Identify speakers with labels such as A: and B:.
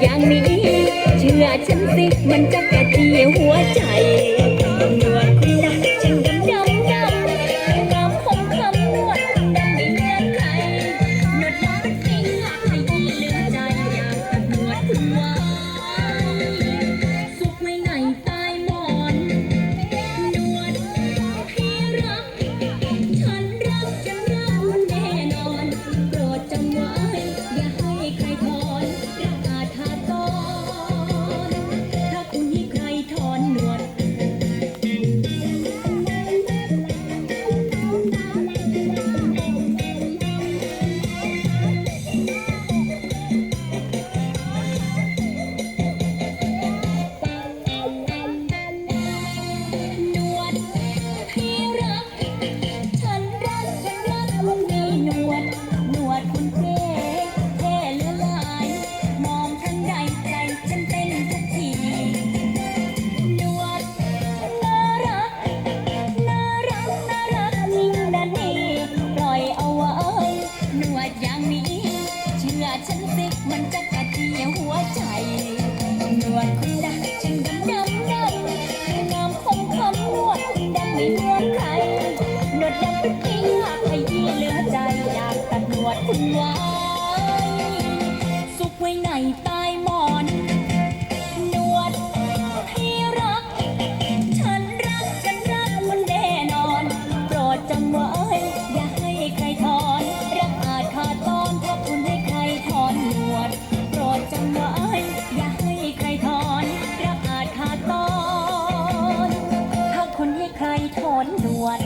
A: อย่างนี้ เชื่อฉันสิมันจะกระเทียหัวใจ ซิกมันจะกระเทียหัวใจนวดคุดำฉันดำดำดำน้ำคมคมนวดดำไม่เหมืนใครนวดดำ นด่วน